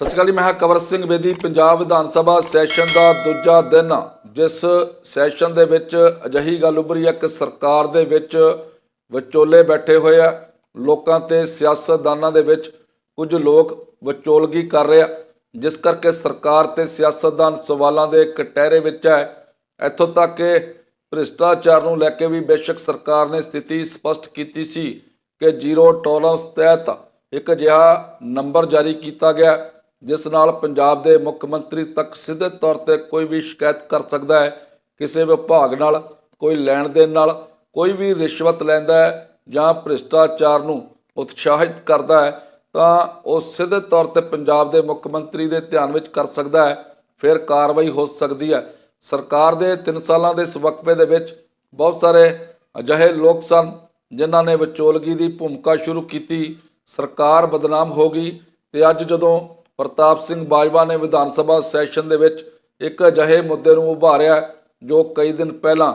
ਸਤਿ ਸ਼੍ਰੀ ਅਕਾਲ ਜੀ, ਮੈਂ ਹਾਂ ਕਵਰ ਸਿੰਘ ਬੇਦੀ, ਪੰਜਾਬ ਵਿਧਾਨ ਸਭਾ ਸੈਸ਼ਨ ਦਾ ਦੂਜਾ ਦਿਨ। ਜਿਸ ਸੈਸ਼ਨ ਦੇ ਵਿੱਚ ਅਜਿਹੀ ਗੱਲ ਉੱਭਰੀ ਹੈ ਕਿ ਸਰਕਾਰ ਦੇ ਵਿੱਚ ਵਿਚੋਲੇ ਬੈਠੇ ਹੋਏ ਆ। ਲੋਕਾਂ ਤੇ ਸਿਆਸਤਦਾਨਾਂ ਦੇ ਵਿੱਚ ਕੁਝ ਲੋਕ ਵਿਚੋਲਗੀ ਕਰ ਰਹੇ ਆ। ਜਿਸ ਕਰਕੇ ਸਰਕਾਰ ਤੇ ਸਿਆਸਤਦਾਨ ਸਵਾਲਾਂ ਦੇ ਕਟਹਿਰੇ ਵਿੱਚ ਹੈ। ਇੱਥੋਂ ਤੱਕ ਕਿ ਭ੍ਰਿਸ਼ਟਾਚਾਰ ਨੂੰ ਲੈ ਕੇ ਵੀ ਬੇਸ਼ੱਕ ਸਰਕਾਰ ਨੇ ਸਥਿਤੀ ਸਪਸ਼ਟ ਕੀਤੀ ਸੀ ਕਿ ਜ਼ੀਰੋ ਟੋਲਰੈਂਸ ਤਹਿਤ ਇੱਕ ਅਜਿਹਾ ਨੰਬਰ ਜਾਰੀ ਕੀਤਾ ਗਿਆ। ਜਿਸ ਨਾਲ ਪੰਜਾਬ ਦੇ ਮੁੱਖ ਮੰਤਰੀ ਤੱਕ ਸਿੱਧੇ ਤੌਰ ਤੇ ਕੋਈ ਵੀ ਸ਼ਿਕਾਇਤ ਕਰ ਸਕਦਾ ਹੈ, ਕਿਸੇ ਵਿਭਾਗ ਨਾਲ, ਕੋਈ ਲੈਣ ਦੇਣ ਨਾਲ, ਕੋਈ ਵੀ ਰਿਸ਼ਵਤ ਲੈਂਦਾ ਹੈ ਜਾਂ ਭ੍ਰਿਸ਼ਟਾਚਾਰ ਨੂੰ ਉਤਸ਼ਾਹਿਤ ਕਰਦਾ ਹੈ, ਤਾਂ ਉਹ ਸਿੱਧੇ ਤੌਰ ਤੇ ਪੰਜਾਬ ਦੇ ਮੁੱਖ ਮੰਤਰੀ ਦੇ ਧਿਆਨ ਵਿੱਚ ਕਰ ਸਕਦਾ ਹੈ, ਫਿਰ ਕਾਰਵਾਈ ਹੋ ਸਕਦੀ ਹੈ। ਸਰਕਾਰ ਦੇ 3 ਸਾਲਾਂ ਦੇ ਇਸ ਵਕਫੇ ਦੇ ਵਿੱਚ ਬਹੁਤ ਸਾਰੇ ਅਜਿਹੇ ਲੋਕ ਸਨ ਜਿਨ੍ਹਾਂ ਨੇ ਵਿਚੋਲਗੀ ਦੀ ਭੂਮਿਕਾ ਸ਼ੁਰੂ ਕੀਤੀ। ਸਰਕਾਰ ਬਦਨਾਮ ਹੋ ਗਈ ਤੇ ਅੱਜ ਜਦੋਂ ਪ੍ਰਤਾਪ ਸਿੰਘ ਬਾਜਵਾ ਨੇ ਵਿਧਾਨ ਸਭਾ ਸੈਸ਼ਨ ਦੇ ਵਿੱਚ ਇੱਕ ਅਜਿਹੇ ਮੁੱਦੇ ਨੂੰ ਉਭਾਰਿਆ ਜੋ ਕਈ ਦਿਨ ਪਹਿਲਾਂ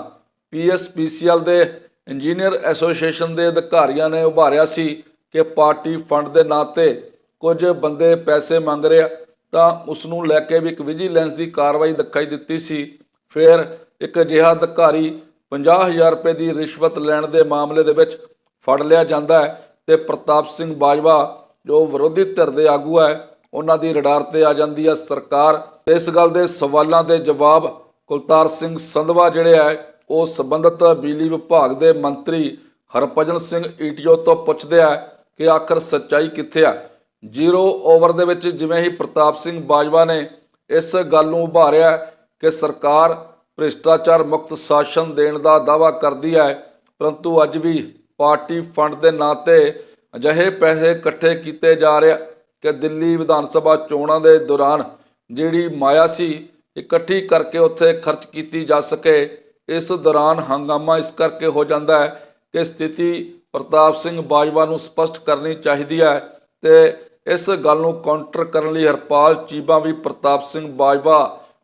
ਪੀਐਸਪੀਸੀਐਲ ਦੇ ਇੰਜੀਨੀਅਰ ਐਸੋਸੀਏਸ਼ਨ ਦੇ ਅਧਿਕਾਰੀਆਂ ਨੇ ਉਭਾਰਿਆ ਸੀ ਕਿ ਪਾਰਟੀ ਫੰਡ ਦੇ ਨਾਂ ਤੇ ਕੁਝ ਬੰਦੇ ਪੈਸੇ ਮੰਗ ਰਿਹਾ ਤਾਂ ਉਸ ਨੂੰ ਲੈ ਕੇ ਵੀ ਇੱਕ ਵਿਜੀਲੈਂਸ ਦੀ ਕਾਰਵਾਈ ਦਿਖਾਈ ਦਿੱਤੀ ਸੀ। ਫਿਰ ਇੱਕ ਅਜਿਹਾ ਅਧਿਕਾਰੀ 50000 ਰੁਪਏ ਦੀ ਰਿਸ਼ਵਤ ਲੈਣ ਦੇ ਮਾਮਲੇ ਦੇ ਵਿੱਚ ਫੜ ਲਿਆ ਜਾਂਦਾ ਹੈ ਤੇ ਪ੍ਰਤਾਪ ਸਿੰਘ ਬਾਜਵਾ, ਜੋ ਵਿਰੋਧੀ ਧਿਰ ਦੇ ਆਗੂ ਹੈ ਉਹਨਾਂ ਦੀ ਰਡਾਰ ਤੇ ਆ ਜਾਂਦੀ ਹੈ ਸਰਕਾਰ। ਇਸ ਗੱਲ ਦੇ ਸਵਾਲਾਂ ਦੇ ਜਵਾਬ ਕੁਲਤਾਰ ਸਿੰਘ ਸੰਧਵਾ ਜਿਹੜੇ ਹੈ ਉਹ ਸੰਬੰਧਤ ਬਿਜਲੀ ਵਿਭਾਗ ਦੇ ਮੰਤਰੀ ਹਰਭਜਨ ਸਿੰਘ ਈਟੀਓ ਤੋਂ ਪੁੱਛਦੇ ਆ ਕਿ ਆਖਰ ਸੱਚਾਈ ਕਿੱਥੇ ਆ। ਜ਼ੀਰੋ ਓਵਰ ਦੇ ਵਿੱਚ ਜਿਵੇਂ ਹੀ ਪ੍ਰਤਾਪ ਸਿੰਘ ਬਾਜਵਾ ਨੇ ਇਸ ਗੱਲ ਨੂੰ ਉਭਾਰਿਆ ਕਿ ਸਰਕਾਰ ਭ੍ਰਿਸ਼ਟਾਚਾਰ ਮੁਕਤ ਸ਼ਾਸਨ ਦੇਣ ਦਾ ਦਾਅਵਾ ਕਰਦੀ ਹੈ ਪਰੰਤੂ ਅੱਜ ਵੀ ਪਾਰਟੀ ਫੰਡ ਦੇ ਨਾਂ ਤੇ ਅਜਿਹੇ ਪੈਸੇ ਇਕੱਠੇ ਕੀਤੇ ਜਾ ਰਹੇ ਕਿ ਦਿੱਲੀ ਵਿਧਾਨ ਸਭਾ ਚੋਣਾਂ ਦੇ ਦੌਰਾਨ ਜਿਹੜੀ ਮਾਇਆ ਸੀ, ਇਕੱਠੀ ਕਰਕੇ ਉੱਥੇ ਖਰਚ ਕੀਤੀ ਜਾ ਸਕੇ। ਇਸ ਦੌਰਾਨ ਹੰਗਾਮਾ ਇਸ ਕਰਕੇ ਹੋ ਜਾਂਦਾ ਹੈ ਕਿ ਸਥਿਤੀ ਪ੍ਰਤਾਪ ਸਿੰਘ ਬਾਜਵਾ ਨੂੰ ਸਪਸ਼ਟ ਕਰਨੀ ਚਾਹੀਦੀ ਹੈ ਤੇ ਇਸ ਗੱਲ ਨੂੰ ਕਾਊਂਟਰ ਕਰਨ ਲਈ ਹਰਪਾਲ ਚੀਬਾ ਵੀ ਪ੍ਰਤਾਪ ਸਿੰਘ ਬਾਜਵਾ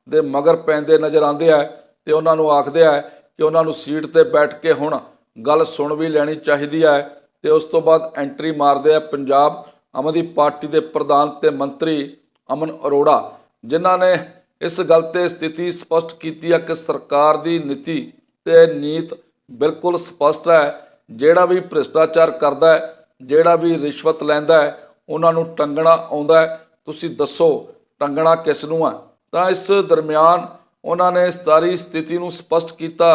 ਦੇ ਮਗਰ ਪੈਂਦੇ ਨਜ਼ਰ ਆਉਂਦੇ ਆ ਤੇ ਉਹਨਾਂ ਨੂੰ ਆਖਦੇ ਆ ਕਿ ਉਹਨਾਂ ਨੂੰ ਸੀਟ ਤੇ ਬੈਠ ਕੇ ਹੁਣ ਗੱਲ ਸੁਣ ਵੀ ਲੈਣੀ ਚਾਹੀਦੀ ਹੈ ਤੇ ਉਸ ਤੋਂ ਬਾਅਦ ਐਂਟਰੀ ਮਾਰਦੇ ਆ ਪੰਜਾਬ ਆਮ ਆਦਮੀ ਪਾਰਟੀ ਦੇ ਪ੍ਰਧਾਨ ਤੇ ਮੰਤਰੀ ਅਮਨ ਅਰੋੜਾ, ਜਿਨ੍ਹਾਂ ਨੇ ਇਸ ਗੱਲ ਤੇ ਸਥਿਤੀ ਸਪਸ਼ਟ ਕੀਤੀ ਹੈ ਕਿ ਸਰਕਾਰ ਦੀ ਨੀਤੀ ਤੇ ਨੀਤ ਬਿਲਕੁਲ ਸਪਸ਼ਟ ਹੈ। ਜਿਹੜਾ ਵੀ ਭ੍ਰਿਸ਼ਟਾਚਾਰ ਕਰਦਾ ਹੈ, ਜਿਹੜਾ ਵੀ ਰਿਸ਼ਵਤ ਲੈਂਦਾ ਹੈ, ਉਹਨਾਂ ਨੂੰ ਟੰਗਣਾ ਆਉਂਦਾ ਹੈ। ਤੁਸੀਂ ਦੱਸੋ, ਟੰਗਣਾ ਕਿਸ ਨੂੰ ਹੈ ਤਾਂ ਇਸ ਦਰਮਿਆਨ ਉਹਨਾਂ ਨੇ ਸਾਰੀ ਸਥਿਤੀ ਨੂੰ ਸਪਸ਼ਟ ਕੀਤਾ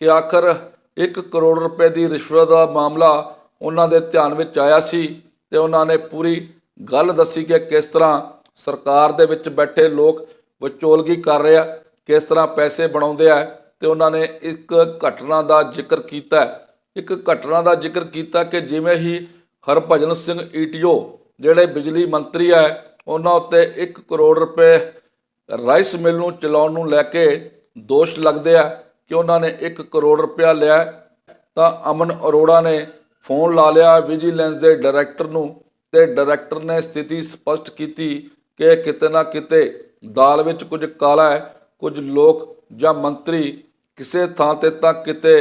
ਕਿ ਆਖਰ 1 ਕਰੋੜ ਰੁਪਏ ਦੀ ਰਿਸ਼ਵਤ ਦਾ ਮਾਮਲਾ ਉਹਨਾਂ ਦੇ ਧਿਆਨ ਵਿੱਚ ਆਇਆ ਸੀ। ਤੇ ਉਹਨਾਂ ਨੇ ਪੂਰੀ ਗੱਲ ਦੱਸੀ ਕਿ ਕਿਸ ਤਰ੍ਹਾਂ ਸਰਕਾਰ ਦੇ ਵਿੱਚ ਬੈਠੇ ਲੋਕ ਵਿਚੋਲਗੀ ਕਰ ਰਹੇ ਆ, ਕਿਸ ਤਰ੍ਹਾਂ ਪੈਸੇ ਬਣਾਉਂਦੇ ਆ ਤੇ ਉਹਨਾਂ ਨੇ ਇੱਕ ਘਟਨਾ ਦਾ ਜ਼ਿਕਰ ਕੀਤਾ ਇੱਕ ਘਟਨਾ ਦਾ ਜ਼ਿਕਰ ਕੀਤਾ ਕਿ ਜਿਵੇਂ ਹੀ ਹਰਭਜਨ ਸਿੰਘ ਈਟੀਓ ਜਿਹੜੇ ਬਿਜਲੀ ਮੰਤਰੀ ਹੈ ਉਹਨਾਂ ਉੱਤੇ 1 ਕਰੋੜ ਰੁਪਏ ਰਾਈਸ ਮਿਲ ਨੂੰ ਚਲਾਉਣ ਨੂੰ ਲੈ ਕੇ ਦੋਸ਼ ਲੱਗਦੇ ਆ ਕਿ ਉਹਨਾਂ ਨੇ 1 ਕਰੋੜ ਰੁਪਇਆ ਲਿਆ ਤਾਂ ਅਮਨ ਅਰੋੜਾ ਨੇ ਫੋਨ ਲਾ ਲਿਆ ਵਿਜੀਲੈਂਸ ਦੇ ਡਾਇਰੈਕਟਰ ਨੂੰ ਤੇ ਡਾਇਰੈਕਟਰ ਨੇ ਸਥਿਤੀ ਸਪਸ਼ਟ ਕੀਤੀ ਕਿ ਕਿਤੇ ਨਾ ਕਿਤੇ ਦਾਲ ਵਿੱਚ ਕੁਝ ਕਾਲਾ ਹੈ, ਕੁਝ ਲੋਕ ਜਾਂ ਮੰਤਰੀ ਕਿਸੇ ਥਾਂ ਤੇ ਤਾਂ ਕਿਤੇ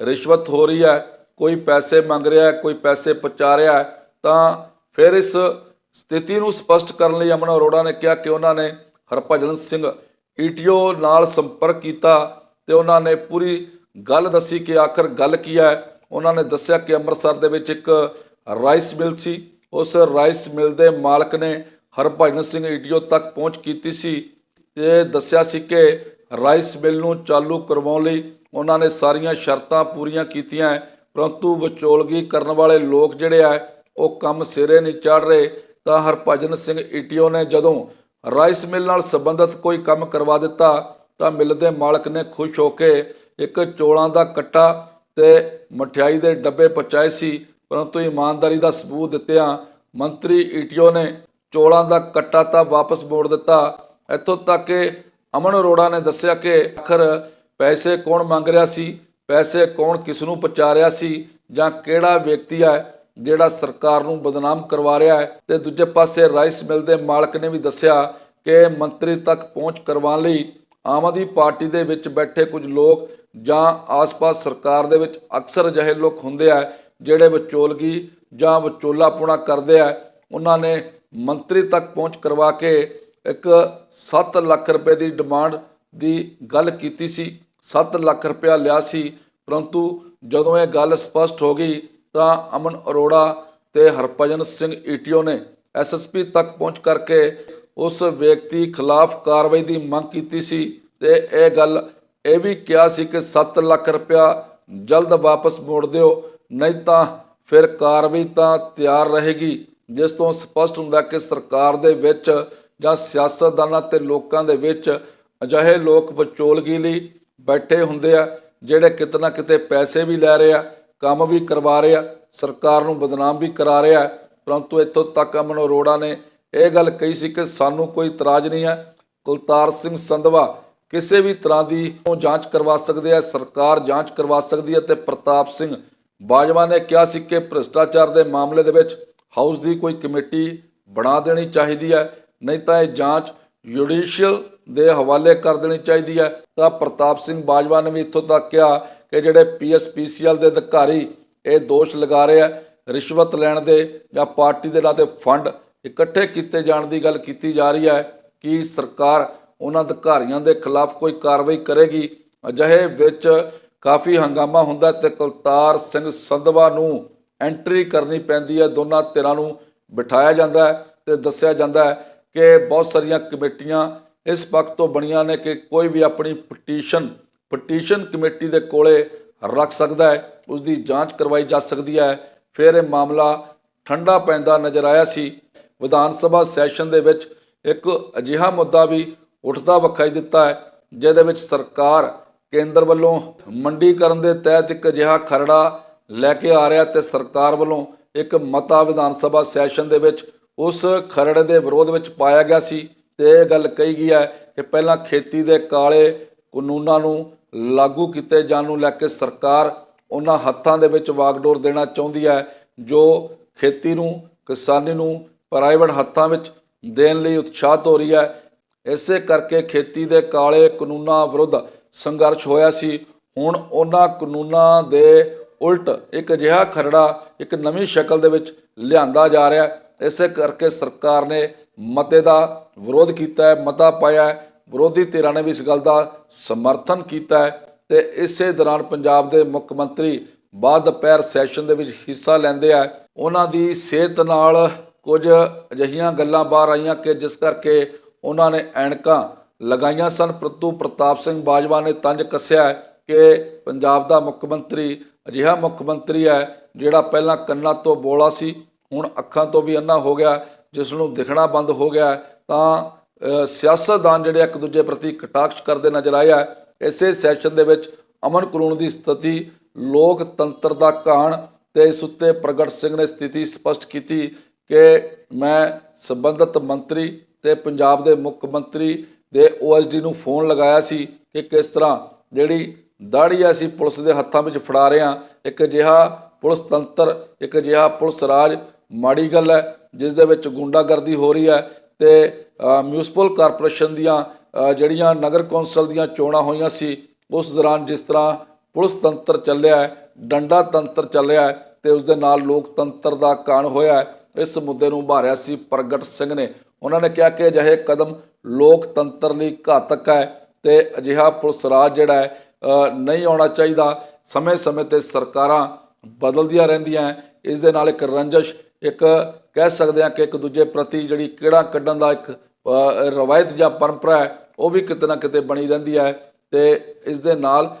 ਰਿਸ਼ਵਤ ਹੋ ਰਹੀ ਹੈ, ਕੋਈ ਪੈਸੇ ਮੰਗ ਰਿਹਾ ਹੈ, ਕੋਈ ਪੈਸੇ ਪਹੁੰਚਾ ਰਿਹਾ ਹੈ, ਤਾਂ ਫਿਰ ਇਸ ਸਥਿਤੀ ਨੂੰ ਸਪਸ਼ਟ ਕਰਨ ਲਈ ਅਮਨ ਅਰੋੜਾ ਨੇ ਕਿਹਾ ਕਿ ਉਹਨਾਂ ਨੇ ਹਰਭਜਨ ਸਿੰਘ ਈਟੀਓ ਨਾਲ ਸੰਪਰਕ ਕੀਤਾ ਤੇ ਉਹਨਾਂ ਨੇ ਪੂਰੀ ਗੱਲ ਦੱਸੀ ਕਿ ਆਖਰ ਗੱਲ ਕੀ ਹੈ ਉਹਨਾਂ ਨੇ ਦੱਸਿਆ ਕਿ ਅੰਮ੍ਰਿਤਸਰ ਦੇ ਵਿੱਚ ਇੱਕ ਰਾਈਸ ਮਿਲ ਸੀ। ਉਸ ਰਾਈਸ ਮਿਲ ਦੇ ਮਾਲਕ ਨੇ ਹਰਭਜਨ ਸਿੰਘ ਈਟੀਓ ਤੱਕ ਪਹੁੰਚ ਕੀਤੀ ਸੀ ਤੇ ਦੱਸਿਆ ਸੀ ਕਿ ਰਾਈਸ ਮਿਲ ਨੂੰ ਚਾਲੂ ਕਰਵਾਉਣ ਲਈ ਉਹਨਾਂ ਨੇ ਸਾਰੀਆਂ ਸ਼ਰਤਾਂ ਪੂਰੀਆਂ ਕੀਤੀਆਂ ਪਰੰਤੂ ਵਿਚੋਲਗੀ ਕਰਨ ਵਾਲੇ ਲੋਕ ਜਿਹੜੇ ਆ, ਉਹ ਕੰਮ ਸਿਰੇ ਨਹੀਂ ਚੜ ਰਹੇ। ਤਾਂ ਹਰਭਜਨ ਸਿੰਘ ਈਟੀਓ ਨੇ ਜਦੋਂ ਰਾਈਸ ਮਿਲ ਨਾਲ ਸੰਬੰਧਿਤ ਕੋਈ ਕੰਮ ਕਰਵਾ ਦਿੱਤਾ, ਤਾਂ ਮਿਲ ਦੇ ਮਾਲਕ ਨੇ ਖੁਸ਼ ਹੋ ਕੇ ਇੱਕ ਚੋਲਾਂ ਦਾ ਕੱਟਾ ਤੇ ਮਠਿਆਈ ਦੇ ਡੱਬੇ ਪਹੁੰਚਾਏ ਸੀ, ਪਰੰਤੂ ਇਮਾਨਦਾਰੀ ਦਾ ਸਬੂਤ ਦਿੱਤਿਆਂ ਮੰਤਰੀ ਈਟੀਓ ਨੇ ਚੋਲਾਂ ਦਾ ਕੱਟਾ ਤਾਂ ਵਾਪਸ ਮੋੜ ਦਿੱਤਾ। ਇੱਥੋਂ ਤੱਕ ਕਿ ਅਮਨ ਅਰੋੜਾ ਨੇ ਦੱਸਿਆ ਕਿ ਆਖਰ ਪੈਸੇ ਕੌਣ ਮੰਗ ਰਿਹਾ ਸੀ, ਪੈਸੇ ਕੌਣ ਕਿਸ ਨੂੰ ਪਹੁੰਚਾ ਰਿਹਾ ਸੀ, ਜਾਂ ਕਿਹੜਾ ਵਿਅਕਤੀ ਹੈ ਜਿਹੜਾ ਸਰਕਾਰ ਨੂੰ ਬਦਨਾਮ ਕਰਵਾ ਰਿਹਾ ਹੈ। ਤੇ ਦੂਜੇ ਪਾਸੇ ਰਾਈਸ ਮਿਲ ਦੇ ਮਾਲਕ ਨੇ ਵੀ ਦੱਸਿਆ ਕਿ ਮੰਤਰੀ ਤੱਕ ਪਹੁੰਚ ਕਰਵਾਉਣ ਲਈ ਆਮ ਆਦਮੀ ਪਾਰਟੀ ਦੇ ਵਿੱਚ ਬੈਠੇ ਕੁਝ ਲੋਕ ਜਾਂ ਆਸ-ਪਾਸ ਸਰਕਾਰ ਦੇ ਵਿੱਚ ਅਕਸਰ ਅਜਿਹੇ ਲੋਕ ਹੁੰਦੇ ਆ ਜਿਹੜੇ ਵਿਚੋਲਗੀ ਜਾਂ ਵਿਚੋਲਾਪੁਣਾ ਕਰਦੇ ਆ। ਉਹਨਾਂ ਨੇ ਮੰਤਰੀ ਤੱਕ ਪਹੁੰਚ ਕਰਵਾ ਕੇ ਇੱਕ 7 ਲੱਖ ਰੁਪਏ ਦੀ ਡਿਮਾਂਡ ਦੀ ਗੱਲ ਕੀਤੀ ਸੀ। 7 ਲੱਖ ਰੁਪਇਆ ਲਿਆ ਸੀ, ਪਰੰਤੂ ਜਦੋਂ ਇਹ ਗੱਲ ਸਪਸ਼ਟ ਹੋ ਗਈ ਤਾਂ ਅਮਨ ਅਰੋੜਾ ਤੇ ਹਰਭਜਨ ਸਿੰਘ ਈਟੀਓ ਨੇ ਐਸਐਸਪੀ ਤੱਕ ਪਹੁੰਚ ਕਰਕੇ ਉਸ ਵਿਅਕਤੀ ਖਿਲਾਫ ਕਾਰਵਾਈ ਦੀ ਮੰਗ ਕੀਤੀ ਸੀ ਤੇ ਇਹ ਗੱਲ ਇਹ ਵੀ ਕਿਹਾ ਸੀ ਕਿ 7 ਲੱਖ ਰੁਪਇਆ ਜਲਦ ਵਾਪਸ ਮੋੜ ਦਿਓ, ਨਹੀਂ ਤਾਂ ਫਿਰ ਕਾਰਵਾਈ ਤਾਂ ਤਿਆਰ ਰਹੇਗੀ, ਜਿਸ ਤੋਂ ਸਪਸ਼ਟ ਹੁੰਦਾ ਕਿ ਸਰਕਾਰ ਦੇ ਵਿੱਚ ਜਾਂ ਸਿਆਸਤਦਾਨਾਂ ਤੇ ਲੋਕਾਂ ਦੇ ਵਿੱਚ ਅਜਿਹੇ ਲੋਕ ਵਿਚੋਲਗੀ ਲਈ ਬੈਠੇ ਹੁੰਦੇ ਆ, ਜਿਹੜੇ ਕਿਤਨਾ ਕਿਤੇ ਪੈਸੇ ਵੀ ਲੈ ਰਹੇ ਆ, ਕੰਮ ਵੀ ਕਰਵਾ ਰਹੇ ਆ, ਸਰਕਾਰ ਨੂੰ ਬਦਨਾਮ ਵੀ ਕਰਾ ਰਹੇ ਆ, ਪਰੰਤੂ ਇੱਥੋਂ ਤੱਕ ਅਮਨ ਅਰੋੜਾ ਨੇ ਇਹ ਗੱਲ ਕਹੀ ਸੀ ਕਿ ਸਾਨੂੰ ਕੋਈ ਇਤਰਾਜ਼ ਨਹੀਂ ਹੈ। ਕੁਲਤਾਰ ਸਿੰਘ ਸੰਧਵਾ ਕਿਸੇ ਵੀ ਤਰ੍ਹਾਂ ਦੀ ਜਾਂਚ ਕਰਵਾ ਸਕਦੇ ਆ, ਸਰਕਾਰ ਜਾਂਚ ਕਰਵਾ ਸਕਦੀ ਹੈ ਤੇ ਪ੍ਰਤਾਪ ਸਿੰਘ ਬਾਜਵਾ ਨੇ ਕਿਹਾ ਸੀ ਕਿ ਭ੍ਰਿਸ਼ਟਾਚਾਰ ਦੇ ਮਾਮਲੇ ਦੇ ਵਿੱਚ ਹਾਊਸ ਦੀ ਕੋਈ ਕਮੇਟੀ ਬਣਾ ਦੇਣੀ ਚਾਹੀਦੀ ਹੈ, ਨਹੀਂ ਤਾਂ ਇਹ ਜਾਂਚ ਜੁਡੀਸ਼ੀਅਲ ਦੇ ਹਵਾਲੇ ਕਰ ਦੇਣੀ ਚਾਹੀਦੀ ਹੈ। ਤਾਂ ਪ੍ਰਤਾਪ ਸਿੰਘ ਬਾਜਵਾ ਨੇ ਵੀ ਇੱਥੋਂ ਤੱਕ ਕਿਹਾ ਕਿ ਜਿਹੜੇ ਪੀਐਸਪੀਸੀਐਲ ਦੇ ਅਧਿਕਾਰੀ ਇਹ ਦੋਸ਼ ਲਗਾ ਰਹੇ ਆ, ਰਿਸ਼ਵਤ ਲੈਣ ਦੇ ਜਾਂ ਪਾਰਟੀ ਦੇ ਨਾਂ ਤੇ ਫੰਡ ਇਕੱਠੇ ਕੀਤੇ ਜਾਣ ਦੀ ਗੱਲ ਕੀਤੀ ਜਾ ਰਹੀ ਹੈ ਕਿ ਸਰਕਾਰ ਉਹਨਾਂ ਅਧਿਕਾਰੀਆਂ ਦੇ ਖਿਲਾਫ ਕੋਈ ਕਾਰਵਾਈ ਕਰੇਗੀ। ਅਜਿਹੇ ਵਿੱਚ ਕਾਫੀ ਹੰਗਾਮਾ ਹੁੰਦਾ ਤੇ ਕੁਲਤਾਰ ਸਿੰਘ ਸੰਧਵਾ ਨੂੰ ਐਂਟਰੀ ਕਰਨੀ ਪੈਂਦੀ ਹੈ। ਦੋਨਾਂ ਧਿਰਾਂ ਨੂੰ ਬਿਠਾਇਆ ਜਾਂਦਾ ਹੈ ਤੇ ਦੱਸਿਆ ਜਾਂਦਾ ਹੈ ਕਿ ਬਹੁਤ ਸਾਰੀਆਂ ਕਮੇਟੀਆਂ ਇਸ ਪੱਖ ਤੋਂ ਬਣੀਆਂ ਨੇ ਕਿ ਕੋਈ ਵੀ ਆਪਣੀ ਪਟੀਸ਼ਨ ਪਟੀਸ਼ਨ ਕਮੇਟੀ ਦੇ ਕੋਲੇ ਰੱਖ ਸਕਦਾ ਹੈ ਉਸ ਦੀ ਜਾਂਚ ਕਰਵਾਈ ਜਾ ਸਕਦੀ ਹੈ। ਫਿਰ ਇਹ ਮਾਮਲਾ ਠੰਡਾ ਪੈਂਦਾ ਨਜ਼ਰ ਆਇਆ ਸੀ ਵਿਧਾਨ ਸਭਾ ਸੈਸ਼ਨ ਦੇ ਵਿੱਚ ਇੱਕ ਅਜਿਹਾ ਮੁੱਦਾ ਵੀ ਉੱਠਦਾ ਵਿਖਾਈ ਦਿੱਤਾ ਹੈ, ਜਿਹਦੇ ਵਿੱਚ ਸਰਕਾਰ ਕੇਂਦਰ ਵੱਲੋਂ ਮੰਡੀਕਰਨ ਦੇ ਤਹਿਤ ਇੱਕ ਅਜਿਹਾ ਖਰੜਾ ਲੈ ਕੇ ਆ ਰਿਹਾ ਤੇ ਸਰਕਾਰ ਵੱਲੋਂ ਇੱਕ ਮਤਾ ਵਿਧਾਨ ਸਭਾ ਸੈਸ਼ਨ ਦੇ ਵਿੱਚ ਉਸ ਖਰੜੇ ਦੇ ਵਿਰੋਧ ਵਿੱਚ ਪਾਇਆ ਗਿਆ ਸੀ ਤੇ ਇਹ ਗੱਲ ਕਹੀ ਗਈ ਹੈ ਕਿ ਪਹਿਲਾਂ ਖੇਤੀ ਦੇ ਕਾਲੇ ਕਾਨੂੰਨਾਂ ਨੂੰ ਲਾਗੂ ਕੀਤੇ ਜਾਣ ਨੂੰ ਲੈ ਕੇ ਸਰਕਾਰ ਉਹਨਾਂ ਹੱਥਾਂ ਦੇ ਵਿੱਚ ਵਾਗਡੋਰ ਦੇਣਾ ਚਾਹੁੰਦੀ ਹੈ, ਜੋ ਖੇਤੀ ਨੂੰ, ਕਿਸਾਨੀ ਨੂੰ ਪ੍ਰਾਈਵੇਟ ਹੱਥਾਂ ਵਿੱਚ ਦੇਣ ਲਈ ਉਤਸ਼ਾਹਤ ਹੋ ਰਹੀ ਹੈ। ਇਸੇ ਕਰਕੇ ਖੇਤੀ ਦੇ ਕਾਲੇ ਕਾਨੂੰਨਾਂ ਵਿਰੁੱਧ ਸੰਘਰਸ਼ ਹੋਇਆ ਸੀ। ਹੁਣ ਉਹਨਾਂ ਕਾਨੂੰਨਾਂ ਦੇ ਉਲਟ ਇੱਕ ਅਜਿਹਾ ਖਰੜਾ, ਇੱਕ ਨਵੀਂ ਸ਼ਕਲ ਦੇ ਵਿੱਚ ਲਿਆਂਦਾ ਜਾ ਰਿਹਾ ਹੈ। ਇਸੇ ਕਰਕੇ ਸਰਕਾਰ ਨੇ ਮਤੇ ਦਾ ਵਿਰੋਧ ਕੀਤਾ ਹੈ, ਮਤਾ ਪਾਇਆ ਹੈ। ਵਿਰੋਧੀ ਧਿਰਾਂ ਨੇ ਵੀ ਇਸ ਗੱਲ ਦਾ ਸਮਰਥਨ ਕੀਤਾ ਹੈ ਤੇ ਇਸੇ ਦੌਰਾਨ ਪੰਜਾਬ ਦੇ ਮੁੱਖ ਮੰਤਰੀ ਬਾਅਦ ਦੁਪਹਿਰ ਸੈਸ਼ਨ ਦੇ ਵਿੱਚ ਹਿੱਸਾ ਲੈਂਦੇ ਆ। ਉਹਨਾਂ ਦੀ ਸਿਹਤ ਨਾਲ ਕੁਝ ਅਜਿਹੀਆਂ ਗੱਲਾਂ ਬਾਹਰ ਆਈਆਂ ਕਿ ਜਿਸ ਕਰਕੇ ਉਹਨਾਂ ਨੇ ਐਨਕਾਂ ਲਗਾਈਆਂ ਸਨ। ਪ੍ਰਤੂ ਪ੍ਰਤਾਪ ਸਿੰਘ ਬਾਜਵਾ ਨੇ ਤੰਜ ਕੱਸਿਆ ਕਿ ਪੰਜਾਬ ਦਾ ਮੁੱਖ ਮੰਤਰੀ ਅਜਿਹਾ ਮੁੱਖ ਮੰਤਰੀ ਹੈ ਜਿਹੜਾ ਪਹਿਲਾਂ ਕੰਨਾਂ ਤੋਂ ਬੋਲਾ ਸੀ, ਹੁਣ ਅੱਖਾਂ ਤੋਂ ਵੀ ਅੰਨਾ ਹੋ ਗਿਆ, ਜਿਸ ਨੂੰ ਦਿਖਣਾ ਬੰਦ ਹੋ ਗਿਆ। ਤਾਂ ਸਿਆਸਤਦਾਨ ਜਿਹੜੇ ਇੱਕ ਦੂਜੇ ਪ੍ਰਤੀ ਕਟਾਕਸ਼ ਕਰਦੇ ਨਜ਼ਰ ਆਏ ਆ। ਇਸੇ ਸੈਸ਼ਨ ਦੇ ਵਿੱਚ ਅਮਨ ਕਾਨੂੰਨ ਦੀ ਸਥਿਤੀ, ਲੋਕਤੰਤਰ ਦਾ ਕਾਣ ਤੇ ਇਸ ਉੱਤੇ ਪ੍ਰਗਟ ਸਿੰਘ ਨੇ ਸਥਿਤੀ ਸਪਸ਼ਟ ਕੀਤੀ ਕਿ ਮੈਂ ਸੰਬੰਧਿਤ ਮੰਤਰੀ ਤੇ ਪੰਜਾਬ ਦੇ ਮੁੱਖ ਮੰਤਰੀ ਦੇ ਓਐਸਡੀ ਨੂੰ ਫੋਨ ਲਗਾਇਆ ਸੀ ਕਿ ਕਿਸ ਤਰ੍ਹਾਂ ਜਿਹੜੀ ਦਾੜੀ ਆ ਅਸੀਂ ਪੁਲਿਸ ਦੇ ਹੱਥਾਂ ਵਿੱਚ ਫੜਾ ਰਹੇ ਹਾਂ ਇੱਕ ਅਜਿਹਾ ਪੁਲਿਸ ਤੰਤਰ ਇੱਕ ਅਜਿਹਾ ਪੁਲਿਸ ਰਾਜ ਮਾੜੀ ਗੱਲ ਹੈ ਜਿਸ ਦੇ ਵਿੱਚ ਗੁੰਡਾਗਰਦੀ ਹੋ ਰਹੀ ਹੈ ਤੇ ਅ, ਮਿਊਨਿਸਪਲ ਕਾਰਪੋਰੇਸ਼ਨ ਦੀਆਂ ਜਿਹੜੀਆਂ ਨਗਰ ਕੌਂਸਲ ਦੀਆਂ ਚੋਣਾਂ ਹੋਈਆਂ ਸੀ ਉਸ ਦੌਰਾਨ ਜਿਸ ਤਰ੍ਹਾਂ ਪੁਲਿਸ ਤੰਤਰ ਚੱਲਿਆ ਡੰਡਾ ਤੰਤਰ ਚੱਲ ਰਿਹਾ ਹੈ ਤੇ ਉਸ ਦੇ ਨਾਲ ਲੋਕਤੰਤਰ ਦਾ ਕਾਣ ਹੋਇਆ ਇਸ ਮੁੱਦੇ ਨੂੰ ਉਭਾਰਿਆ ਸੀ ਪ੍ਰਗਟ ਸਿੰਘ ਨੇ। ਉਹਨਾਂ ਨੇ ਕਿਹਾ ਕਿ ਅਜਿਹੇ ਕਦਮ ਲੋਕਤੰਤਰ ਲਈ ਘਾਤਕ ਹੈ ਤੇ ਅਜਿਹਾ ਪੁਲਿਸ ਰਾਜ ਜਿਹੜਾ ਹੈ ਨਹੀਂ ਆਉਣਾ ਚਾਹੀਦਾ। ਸਮੇਂ-ਸਮੇਂ ਤੇ ਸਰਕਾਰਾਂ ਬਦਲਦੀਆਂ ਰਹਿੰਦੀਆਂ ਇਸ ਦੇ ਨਾਲ ਇੱਕ ਰੰਜਸ਼, ਇੱਕ ਕਹਿ ਸਕਦੇ ਹਾਂ ਕਿ ਇੱਕ ਦੂਜੇ ਪ੍ਰਤੀ ਜਿਹੜੀ ਕਿਹੜਾ ਕੱਢਣ ਦਾ ਇੱਕ ਰਵਾਇਤ ਜਾਂ ਪਰੰਪਰਾ ਹੈ, ਉਹ ਵੀ ਕਿਤੇ ਨਾ ਕਿਤੇ ਬਣੀ ਰਹਿੰਦੀ ਹੈ। ਤੇ ਇਸ ਦੇ ਨਾਲ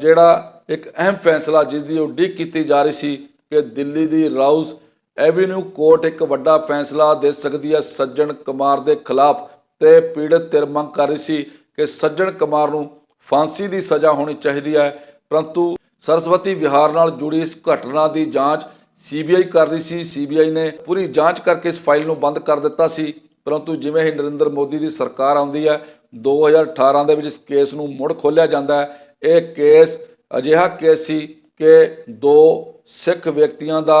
ਜਿਹੜਾ ਇੱਕ ਅਹਿਮ ਫੈਸਲਾ ਜਿਸ ਦੀ ਉਡੀਕ ਕੀਤੀ ਜਾ ਰਹੀ ਸੀ ਕਿ ਦਿੱਲੀ ਦੀ ਰਾਉਸ ਐਵੀਨਿਊ ਕੋਰਟ ਇੱਕ ਵੱਡਾ ਫੈਸਲਾ ਦੇ ਸਕਦੀ ਹੈ ਸੱਜਣ ਕੁਮਾਰ ਦੇ ਖਿਲਾਫ ਤੇ ਪੀੜਤ ਧਿਰ ਮੰਗ ਕਰ ਰਹੀ ਸੀ ਕਿ ਸੱਜਣ ਕੁਮਾਰ ਨੂੰ ਫਾਂਸੀ ਦੀ ਸਜ਼ਾ ਹੋਣੀ ਚਾਹੀਦੀ ਹੈ। ਪਰੰਤੂ ਸਰਸਵਤੀ ਵਿਹਾਰ ਨਾਲ ਜੁੜੀ ਇਸ ਘਟਨਾ ਦੀ ਜਾਂਚ ਸੀਬੀਆਈ ਕਰ ਰਹੀ ਸੀ। ਸੀਬੀਆਈ ਨੇ ਪੂਰੀ ਜਾਂਚ ਕਰਕੇ ਇਸ ਫਾਈਲ ਨੂੰ ਬੰਦ ਕਰ ਦਿੱਤਾ ਸੀ। ਪਰੰਤੂ ਜਿਵੇਂ ਹੀ ਨਰਿੰਦਰ ਮੋਦੀ ਦੀ ਸਰਕਾਰ ਆਉਂਦੀ ਹੈ 2018 ਦੇ ਵਿੱਚ ਇਸ ਕੇਸ ਨੂੰ ਮੁੜ ਖੋਲ੍ਹਿਆ ਜਾਂਦਾ ਹੈ। ਇਹ ਕੇਸ ਅਜਿਹਾ ਕੇਸ ਸੀ ਕਿ ਦੋ ਸਿੱਖ ਵਿਅਕਤੀਆਂ ਦਾ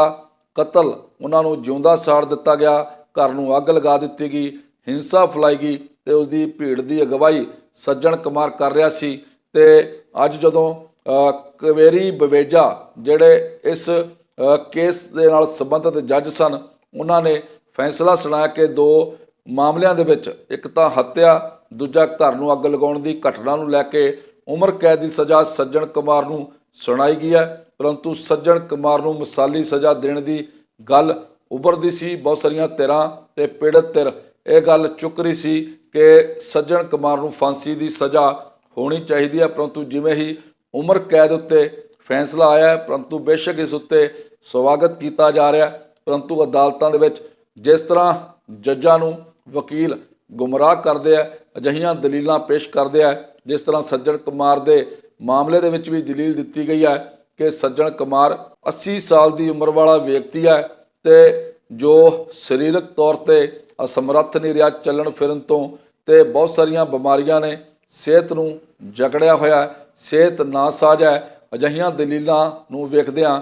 ਕਤਲ, ਉਹਨਾਂ ਨੂੰ ਜਿਉਂਦਾ ਸਾੜ ਦਿੱਤਾ ਗਿਆ, ਘਰ ਨੂੰ ਅੱਗ ਲਗਾ ਦਿੱਤੀ ਗਈ, ਹਿੰਸਾ ਫੈਲਾਈ ਗਈ ਤੇ ਉਸ ਦੀ ਭੀੜ ਦੀ ਅਗਵਾਈ ਸੱਜਣ ਕੁਮਾਰ ਕਰ ਰਿਹਾ ਸੀ ਤੇ ਅੱਜ ਜਦੋਂ ਕਵੇਰੀ ਬਵੇਜਾ ਜਿਹੜੇ ਇਸ ਕੇਸ ਦੇ ਨਾਲ ਸੰਬੰਧਿਤ ਜੱਜ ਸਨ, ਉਹਨਾਂ ਨੇ ਫੈਸਲਾ ਸੁਣਾਇਆ ਕਿ ਦੋ ਮਾਮਲਿਆਂ ਦੇ ਵਿੱਚ ਇੱਕ ਤਾਂ ਹੱਤਿਆ, ਦੂਜਾ ਘਰ ਨੂੰ ਅੱਗ ਲਗਾਉਣ ਦੀ ਘਟਨਾ ਨੂੰ ਲੈ ਕੇ ਉਮਰ ਕੈਦ ਦੀ ਸਜ਼ਾ ਸੱਜਣ ਕੁਮਾਰ ਨੂੰ ਸੁਣਾਈ ਗਈ ਹੈ। ਪਰੰਤੂ ਸੱਜਣ ਕੁਮਾਰ ਨੂੰ ਮਸਾਲੀ ਸਜ਼ਾ ਦੇਣ ਦੀ ਗੱਲ ਉਭਰਦੀ ਸੀ। ਬਹੁਤ ਸਾਰੀਆਂ ਧਿਰਾਂ ਤੇ ਪੀੜਤ ਧਿਰ ਇਹ ਗੱਲ ਚੁੱਕ ਰਹੀ ਸੀ ਕਿ ਸੱਜਣ ਕੁਮਾਰ ਨੂੰ ਫਾਂਸੀ ਦੀ ਸਜ਼ਾ ਹੋਣੀ ਚਾਹੀਦੀ ਹੈ। ਪਰੰਤੂ ਜਿਵੇਂ ਹੀ ਉਮਰ ਕੈਦ ਉੱਤੇ ਫੈਸਲਾ ਆਇਆ ਪਰੰਤੂ ਬੇਸ਼ੱਕ ਇਸ ਉੱਤੇ ਸਵਾਗਤ ਕੀਤਾ ਜਾ ਰਿਹਾ ਪਰੰਤੂ ਅਦਾਲਤਾਂ ਦੇ ਵਿੱਚ ਜਿਸ ਤਰ੍ਹਾਂ ਜੱਜਾਂ ਨੂੰ ਵਕੀਲ ਗੁੰਮਰਾਹ ਕਰਦੇ ਆ, ਅਜਿਹੀਆਂ ਦਲੀਲਾਂ ਪੇਸ਼ ਕਰਦੇ ਆ, ਜਿਸ ਤਰ੍ਹਾਂ ਸੱਜਣ ਕੁਮਾਰ ਦੇ ਮਾਮਲੇ ਦੇ ਵਿੱਚ ਵੀ ਦਲੀਲ ਦਿੱਤੀ ਗਈ ਹੈ ਕਿ ਸੱਜਣ ਕੁਮਾਰ 80 ਸਾਲ ਦੀ ਉਮਰ ਵਾਲਾ ਵਿਅਕਤੀ ਹੈ ਤੇ ਜੋ ਸਰੀਰਕ ਤੌਰ ਤੇ ਅਸਮਰੱਥ ਨਹੀਂ ਰਿਹਾ ਚੱਲਣ ਫਿਰਨ ਤੋਂ ਤੇ ਬਹੁਤ ਸਾਰੀਆਂ ਬਿਮਾਰੀਆਂ ਨੇ ਸਿਹਤ ਨੂੰ ਜਕੜਿਆ ਹੋਇਆ ਹੈ, ਸਿਹਤ ਨਾਸਾਜ ਹੈ। ਅਜਿਹੀਆਂ ਦਲੀਲਾਂ ਨੂੰ ਵੇਖਦਿਆਂ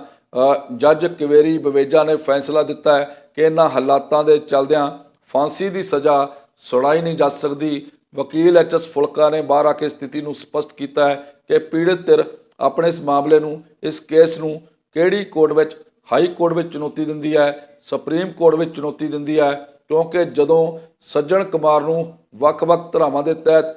ਜੱਜ ਕਵੇਰੀ ਬਵੇਜਾ ਨੇ ਫੈਸਲਾ ਦਿੱਤਾ ਹੈ ਕਿ ਇਹਨਾਂ ਹਾਲਾਤਾਂ ਦੇ ਚੱਲਦਿਆਂ ਫਾਂਸੀ ਦੀ ਸਜ਼ਾ ਸੁਣਾਈ ਨਹੀਂ ਜਾ ਸਕਦੀ। ਵਕੀਲ ਐਚਐਸ ਫੁਲਕਾ ਨੇ ਬਾਹਰ ਆ ਕੇ ਸਥਿਤੀ ਨੂੰ ਸਪਸ਼ਟ ਕੀਤਾ ਹੈ ਕਿ ਪੀੜਤ ਧਿਰ ਆਪਣੇ ਇਸ ਮਾਮਲੇ ਨੂੰ, ਇਸ ਕੇਸ ਨੂੰ ਕਿਹੜੀ ਕੋਰਟ ਵਿੱਚ, ਹਾਈ ਕੋਰਟ ਵਿੱਚ ਚੁਣੌਤੀ ਦਿੰਦੀ ਹੈ, ਸੁਪਰੀਮ ਕੋਰਟ ਵਿੱਚ ਚੁਣੌਤੀ ਦਿੰਦੀ ਹੈ, ਕਿਉਂਕਿ ਜਦੋਂ ਸੱਜਣ ਕੁਮਾਰ ਨੂੰ ਵੱਖ-ਵੱਖ ਧਰਾਵਾਂ ਦੇ ਤਹਿਤ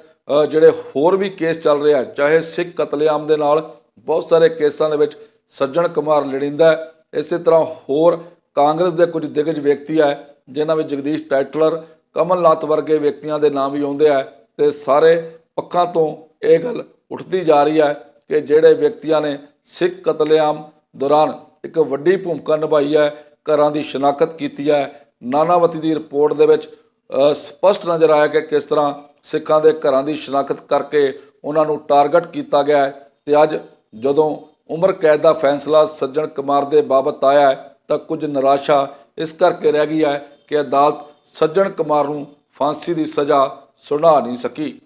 ਜਿਹੜੇ ਹੋਰ ਵੀ ਕੇਸ ਚੱਲ ਰਿਹਾ ਚਾਹੇ ਸਿੱਖ ਕਤਲੇਆਮ ਦੇ ਨਾਲ ਬਹੁਤ ਸਾਰੇ ਕੇਸਾਂ ਦੇ ਵਿੱਚ ਸੱਜਣ ਕੁਮਾਰ ਲੜਿੰਦਾ ਹੈ, ਇਸੇ ਤਰ੍ਹਾਂ ਹੋਰ ਕਾਂਗਰਸ ਦੇ ਕੁਝ ਦਿਗਜ ਵਿਅਕਤੀ ਹੈ, ਜਿਨ੍ਹਾਂ ਵਿੱਚ ਜਗਦੀਸ਼ ਟਾਈਟਲਰ ਕਮਲਨਾਥ ਵਰਗੇ ਵਿਅਕਤੀਆਂ ਦੇ ਨਾਮ ਵੀ ਆਉਂਦੇ ਆ ਤੇ ਸਾਰੇ ਪੱਖਾਂ ਤੋਂ ਇਹ ਗੱਲ ਉੱਠਦੀ ਜਾ ਰਹੀ ਹੈ ਕਿ ਜਿਹੜੇ ਵਿਅਕਤੀਆਂ ਨੇ ਸਿੱਖ ਕਤਲੇਆਮ ਦੌਰਾਨ ਇੱਕ ਵੱਡੀ ਭੂਮਿਕਾ ਨਿਭਾਈ ਹੈ ਘਰਾਂ ਦੀ ਸ਼ਨਾਖਤ ਕੀਤੀ ਹੈ ਨਾਨਾਵਤੀ ਦੀ ਰਿਪੋਰਟ ਦੇ ਵਿੱਚ ਅ, ਸਪਸ਼ਟ ਨਜ਼ਰ ਆਇਆ ਕਿ ਕਿਸ ਤਰ੍ਹਾਂ ਸਿੱਖਾਂ ਦੇ ਘਰਾਂ ਦੀ ਸ਼ਨਾਖਤ ਕਰਕੇ ਉਹਨਾਂ ਨੂੰ ਟਾਰਗੇਟ ਕੀਤਾ ਗਿਆ ਹੈ ਤੇ ਅੱਜ ਜਦੋਂ ਉਮਰ ਕੈਦ ਦਾ ਫੈਸਲਾ ਸੱਜਣ ਕੁਮਾਰ ਦੇ ਬਾਬਤ ਆਇਆ ਤਾਂ ਕੁਝ ਨਿਰਾਸ਼ਾ ਇਸ ਕਰਕੇ ਰਹਿ ਗਈ ਹੈ ਕਿ ਅਦਾਲਤ ਸੱਜਣ ਕੁਮਾਰ ਨੂੰ ਫਾਂਸੀ ਦੀ ਸਜ਼ਾ ਸੁਣਾ ਨਹੀਂ ਸਕੀ।